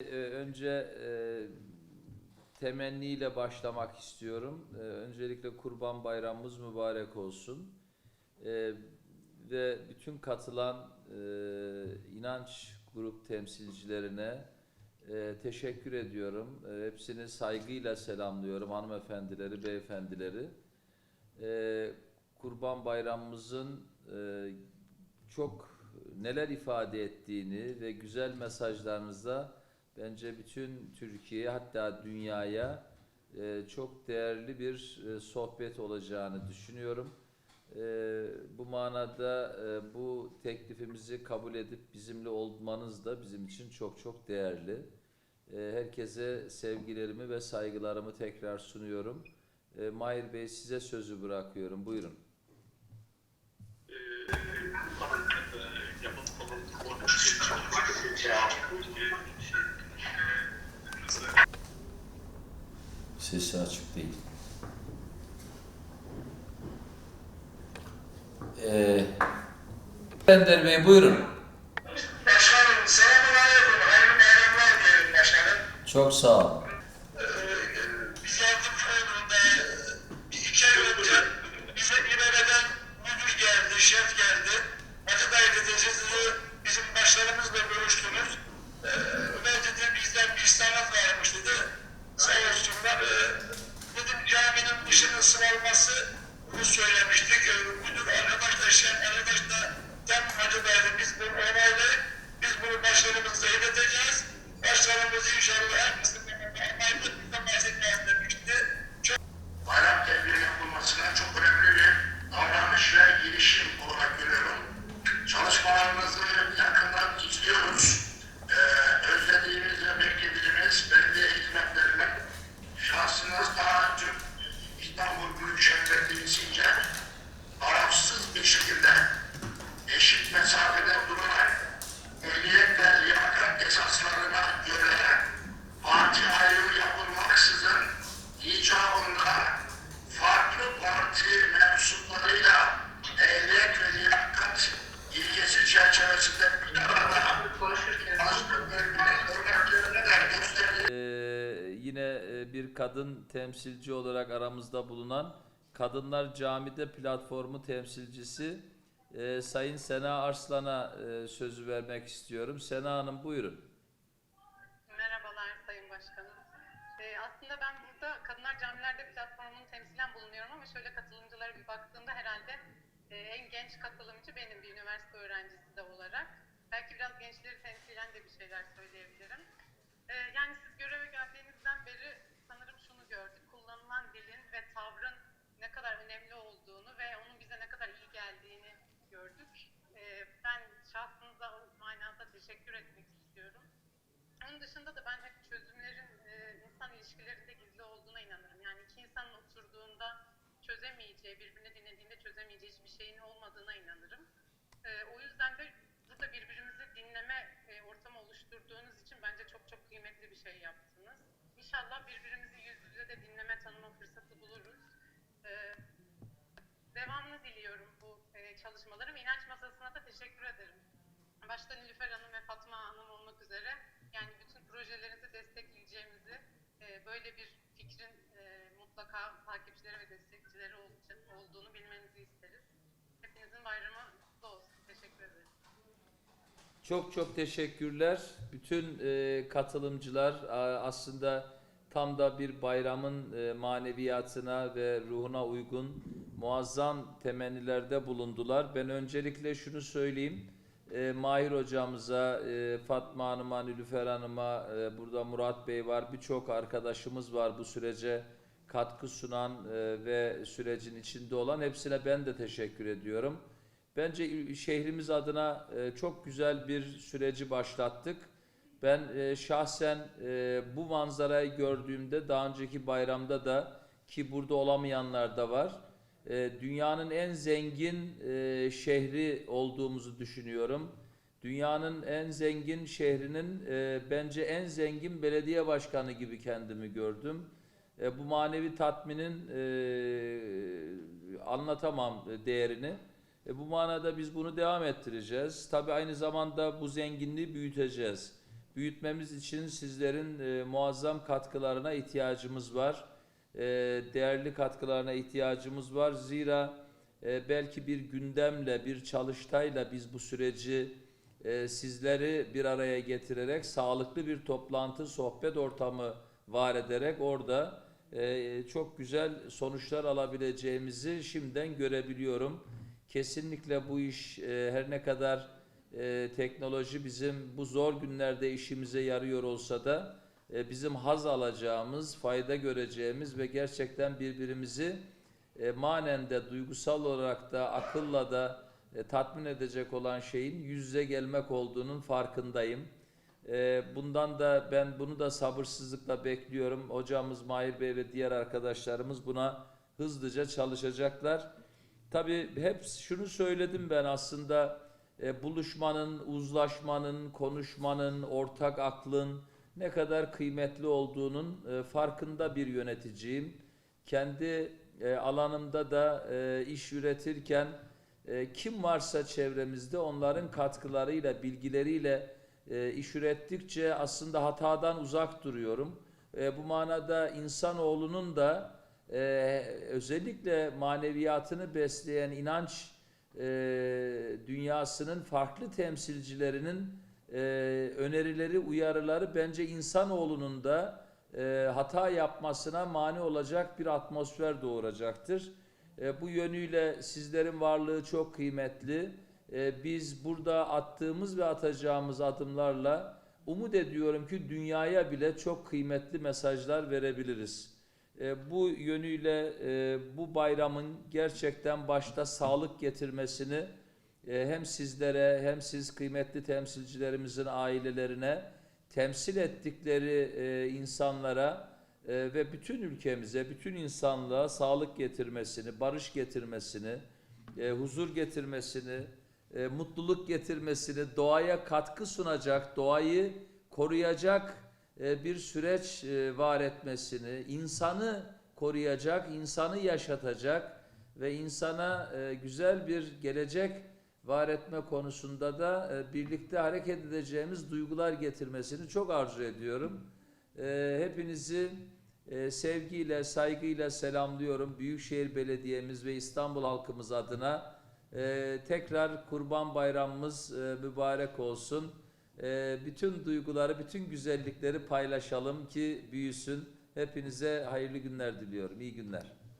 Ee, önce e, temenniyle başlamak istiyorum. Ee, öncelikle Kurban Bayramımız mübarek olsun. Ee, ve bütün katılan e, inanç grup temsilcilerine e, teşekkür ediyorum. E, hepsini saygıyla selamlıyorum hanımefendileri, beyefendileri. E, Kurban Bayramımızın e, çok neler ifade ettiğini ve güzel mesajlarınızla bence bütün Türkiye hatta dünyaya e, çok değerli bir e, sohbet olacağını düşünüyorum. E, bu manada e, bu teklifimizi kabul edip bizimle olmanız da bizim için çok çok değerli. E, herkese sevgilerimi ve saygılarımı tekrar sunuyorum. E, Mahir Bey size sözü bırakıyorum. Buyurun. Sesi açık değil. Ee, Ender Bey buyurun. Başkanım selamun aleyküm. Hayırlı bayramlar diyelim başkanım. Çok sağ ol. Ee, Biz yardımcı olduğunda bir iki ay önce bize İBB'den müdür geldi, şef geldi. Hacı dayı dedi siz dedi, bizim başlarımızla görüştünüz. Ee, bir kadın temsilci olarak aramızda bulunan Kadınlar Camide platformu temsilcisi e, Sayın Sena Arslan'a e, sözü vermek istiyorum. Sena Hanım buyurun. Merhabalar Sayın Başkanım. Ee, aslında ben burada Kadınlar Camilerde platformunun temsilen bulunuyorum ama şöyle katılımcılara bir baktığımda herhalde e, en genç katılımcı benim bir üniversite öğrencisi de olarak. Belki biraz gençleri temsilen de bir şeyler söyleyebilirim. Ee, yani siz göreve geldiğinizden beri sanırım şunu gördük. Kullanılan dilin ve tavrın ne kadar önemli olduğunu ve onun bize ne kadar iyi geldiğini gördük. Ee, ben şahsınıza o manada teşekkür etmek istiyorum. Onun dışında da ben hep çözümlerin e, insan ilişkilerinde gizli olduğuna inanırım. Yani iki insanın oturduğunda çözemeyeceği, birbirini dinlediğinde çözemeyeceği hiçbir şeyin olmadığına inanırım. E, o yüzden de burada birbirimizi dinleme e, ortamı oluşturduğunuz için bence çok çok kıymetli bir şey yaptınız. İnşallah birbirimizi yüz yüze de dinleme, tanıma fırsatı buluruz. E, devamını diliyorum bu e, çalışmalarım. İnanç masasına da teşekkür ederim. Başta Nilüfer Hanım ve Fatma Hanım olmak üzere yani bütün projelerinizi destekleyeceğimizi e, böyle bir fikrin e, mutlaka takipçileri ve destekçileri ol- olduğunu bilmenizi isteriz. Hepinizin bayramı kutlu olsun. Teşekkür ederim. Çok çok teşekkürler. Bütün e, katılımcılar aslında tam da bir bayramın e, maneviyatına ve ruhuna uygun muazzam temennilerde bulundular. Ben öncelikle şunu söyleyeyim. E, Mahir hocamıza, e, Fatma Hanım'a, Nilüfer Hanım'a, e, burada Murat Bey var. Birçok arkadaşımız var bu sürece katkı sunan ve sürecin içinde olan. Hepsine ben de teşekkür ediyorum. Bence şehrimiz adına çok güzel bir süreci başlattık. Ben e, şahsen e, bu manzarayı gördüğümde daha önceki bayramda da ki burada olamayanlar da var. e, Dünyanın en zengin e, şehri olduğumuzu düşünüyorum. Dünyanın en zengin şehrinin e, bence en zengin belediye başkanı gibi kendimi gördüm. E, bu manevi tatminin e, anlatamam değerini. E, bu manada biz bunu devam ettireceğiz. Tabii aynı zamanda bu zenginliği büyüteceğiz. Büyütmemiz için sizlerin e, muazzam katkılarına ihtiyacımız var. E, değerli katkılarına ihtiyacımız var. Zira e, belki bir gündemle, bir çalıştayla biz bu süreci e, sizleri bir araya getirerek sağlıklı bir toplantı, sohbet ortamı var ederek orada e, çok güzel sonuçlar alabileceğimizi şimdiden görebiliyorum. Kesinlikle bu iş e, her ne kadar e, teknoloji bizim bu zor günlerde işimize yarıyor olsa da e, bizim haz alacağımız, fayda göreceğimiz ve gerçekten birbirimizi e, manen de duygusal olarak da akılla da e, tatmin edecek olan şeyin yüz yüze gelmek olduğunun farkındayım. E, bundan da ben bunu da sabırsızlıkla bekliyorum. Hocamız Mahir Bey ve diğer arkadaşlarımız buna hızlıca çalışacaklar. Tabii hep şunu söyledim ben aslında e, buluşmanın, uzlaşmanın, konuşmanın, ortak aklın ne kadar kıymetli olduğunun e, farkında bir yöneticiyim. Kendi e, alanımda da e, iş üretirken e, kim varsa çevremizde onların katkılarıyla, bilgileriyle e, iş ürettikçe aslında hatadan uzak duruyorum. E, bu manada insanoğlunun da e, özellikle maneviyatını besleyen inanç e, dünyasının farklı temsilcilerinin e, önerileri, uyarıları bence insanoğlunun da e, hata yapmasına mani olacak bir atmosfer doğuracaktır. E, bu yönüyle sizlerin varlığı çok kıymetli. E, biz burada attığımız ve atacağımız adımlarla umut ediyorum ki dünyaya bile çok kıymetli mesajlar verebiliriz. E, bu yönüyle e, bu bayramın gerçekten başta sağlık getirmesini e, hem sizlere hem siz kıymetli temsilcilerimizin ailelerine temsil ettikleri e, insanlara e, ve bütün ülkemize, bütün insanlığa sağlık getirmesini, barış getirmesini, e, huzur getirmesini, e, mutluluk getirmesini, doğaya katkı sunacak, doğayı koruyacak bir süreç e, var etmesini, insanı koruyacak, insanı yaşatacak ve insana e, güzel bir gelecek var etme konusunda da e, birlikte hareket edeceğimiz duygular getirmesini çok arzu ediyorum. E, hepinizi e, sevgiyle, saygıyla selamlıyorum. Büyükşehir Belediyemiz ve İstanbul halkımız adına e, tekrar Kurban Bayramımız e, mübarek olsun. E, bütün duyguları, bütün güzellikleri paylaşalım ki büyüsün. Hepinize hayırlı günler diliyorum. İyi günler.